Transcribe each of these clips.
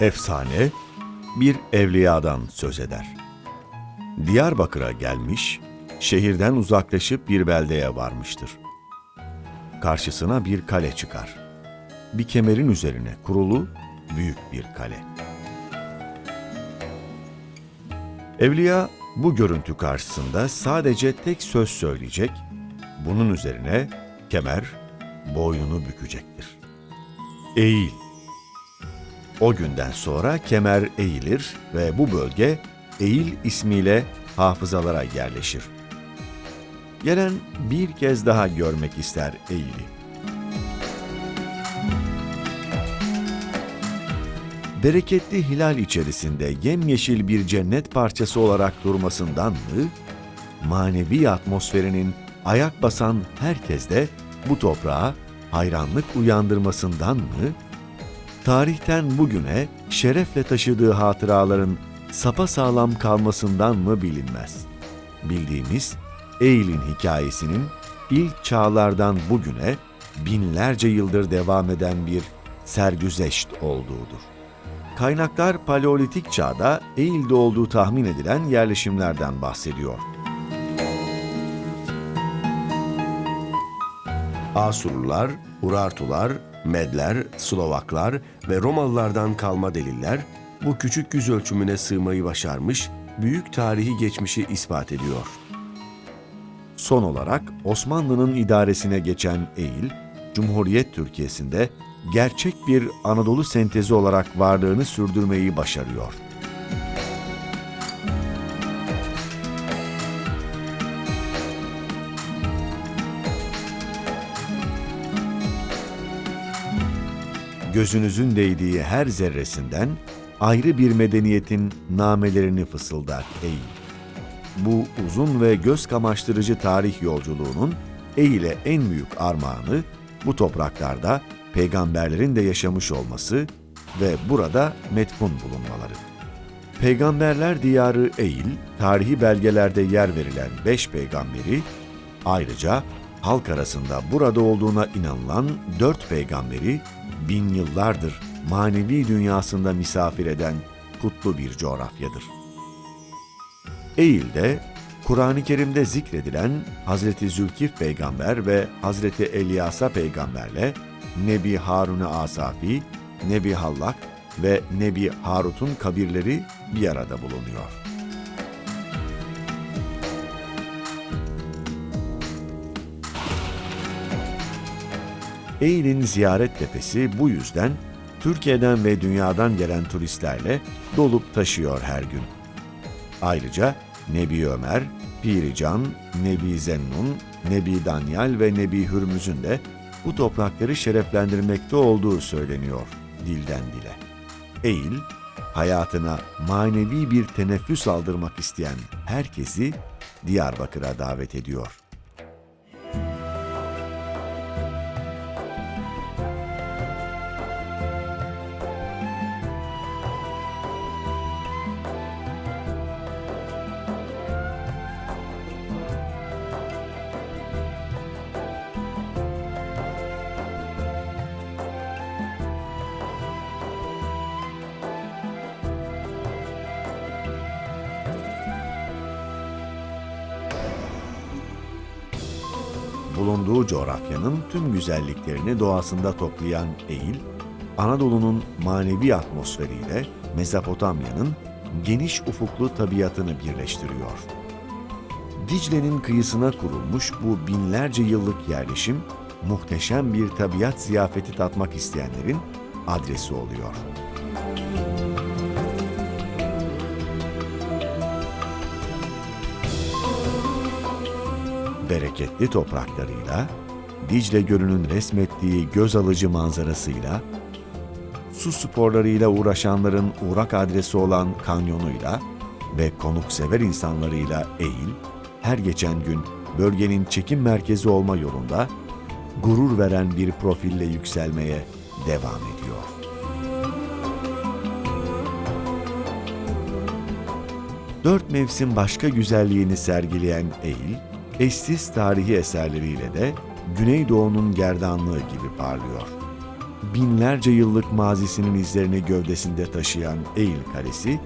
Efsane bir evliyadan söz eder. Diyarbakır'a gelmiş, şehirden uzaklaşıp bir beldeye varmıştır. Karşısına bir kale çıkar. Bir kemerin üzerine kurulu büyük bir kale. Evliya bu görüntü karşısında sadece tek söz söyleyecek, bunun üzerine kemer boynunu bükecektir. Eğil. O günden sonra kemer eğilir ve bu bölge Eğil ismiyle hafızalara yerleşir. Gelen bir kez daha görmek ister Eğil'i. Bereketli hilal içerisinde yemyeşil bir cennet parçası olarak durmasından mı, manevi atmosferinin ayak basan herkeste bu toprağa hayranlık uyandırmasından mı, tarihten bugüne şerefle taşıdığı hatıraların sapasağlam kalmasından mı bilinmez. Bildiğimiz Eylül'ün hikayesinin ilk çağlardan bugüne binlerce yıldır devam eden bir sergüzeşt olduğudur. Kaynaklar Paleolitik çağda Eğil'de olduğu tahmin edilen yerleşimlerden bahsediyor. Asurlular, Urartular, Medler, Slovaklar ve Romalılardan kalma deliller bu küçük yüz ölçümüne sığmayı başarmış, büyük tarihi geçmişi ispat ediyor. Son olarak Osmanlı'nın idaresine geçen Eğil, Cumhuriyet Türkiye'sinde gerçek bir Anadolu sentezi olarak varlığını sürdürmeyi başarıyor. Gözünüzün değdiği her zerresinden ayrı bir medeniyetin namelerini fısıldar Eğil. Bu uzun ve göz kamaştırıcı tarih yolculuğunun Eğil'e en büyük armağanı bu topraklarda peygamberlerin de yaşamış olması ve burada metfun bulunmaları. Peygamberler diyarı Eğil, tarihi belgelerde yer verilen beş peygamberi, ayrıca halk arasında burada olduğuna inanılan dört peygamberi bin yıllardır manevi dünyasında misafir eden kutlu bir coğrafyadır. Eğil'de Kur'an-ı Kerim'de zikredilen Hazreti Zülkif peygamber ve Hazreti Elyasa peygamberle Nebi Harun-ı Asafi, Nebi Hallak ve Nebi Harut'un kabirleri bir arada bulunuyor. Eğil'in ziyaret tepesi bu yüzden Türkiye'den ve dünyadan gelen turistlerle dolup taşıyor her gün. Ayrıca Nebi Ömer, Piri Can, Nebi Zennun, Nebi Danyal ve Nebi Hürmüz'ün de bu toprakları şereflendirmekte olduğu söyleniyor dilden dile. Eğil, hayatına manevi bir teneffüs aldırmak isteyen herkesi Diyarbakır'a davet ediyor. Bulunduğu coğrafyanın tüm güzelliklerini doğasında toplayan Eğil, Anadolu'nun manevi atmosferiyle Mezopotamya'nın geniş ufuklu tabiatını birleştiriyor. Dicle'nin kıyısına kurulmuş bu binlerce yıllık yerleşim, muhteşem bir tabiat ziyafeti tatmak isteyenlerin adresi oluyor. Bereketli topraklarıyla, Dicle Gölü'nün resmettiği göz alıcı manzarasıyla, su sporlarıyla uğraşanların uğrak adresi olan kanyonuyla ve konuksever insanlarıyla Eğil, her geçen gün bölgenin çekim merkezi olma yolunda gurur veren bir profille yükselmeye devam ediyor. Dört mevsim başka güzelliğini sergileyen Eğil, eşsiz tarihi eserleriyle de Güneydoğu'nun gerdanlığı gibi parlıyor. binlerce yıllık mazisinin izlerini gövdesinde taşıyan Eğil Kalesi,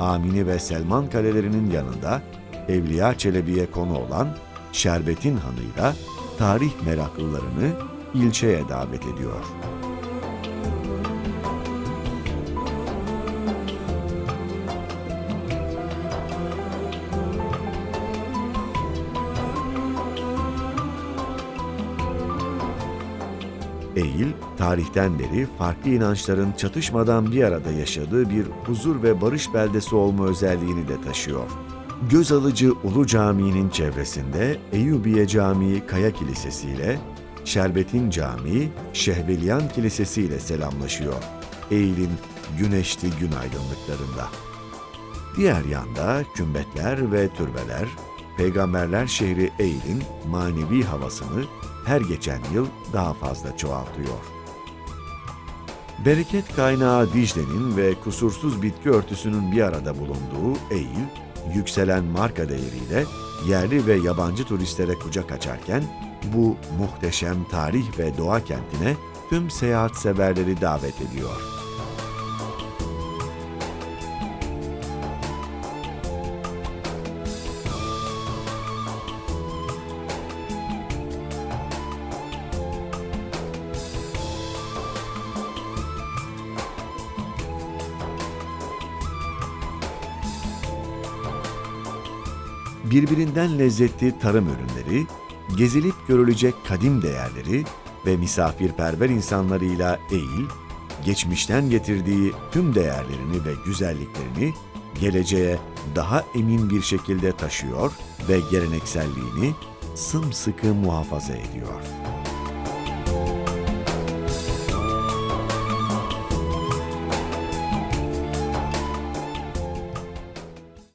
Amini ve Selman kalelerinin yanında Evliya Çelebi'ye konu olan Şerbet'in hanıyla tarih meraklılarını ilçeye davet ediyor. Eğil, tarihten beri farklı inançların çatışmadan bir arada yaşadığı bir huzur ve barış beldesi olma özelliğini de taşıyor. Göz alıcı Ulu Camii'nin çevresinde Eyyubiye Camii Kaya Kilisesi ile Şerbet'in Camii Şehveliyan Kilisesi ile selamlaşıyor. Eğil'in güneşli gün aydınlıklarında. Diğer yanda kümbetler ve türbeler, peygamberler şehri Eyl'in manevi havasını her geçen yıl daha fazla çoğaltıyor. Bereket kaynağı Dicle'nin ve kusursuz bitki örtüsünün bir arada bulunduğu Eğil, yükselen marka değeriyle yerli ve yabancı turistlere kucak açarken bu muhteşem tarih ve doğa kentine tüm seyahat severleri davet ediyor. Birbirinden lezzetli tarım ürünleri, gezilip görülecek kadim değerleri ve misafirperver insanlarıyla Eğil, geçmişten getirdiği tüm değerlerini ve güzelliklerini geleceğe daha emin bir şekilde taşıyor ve gelenekselliğini sımsıkı muhafaza ediyor.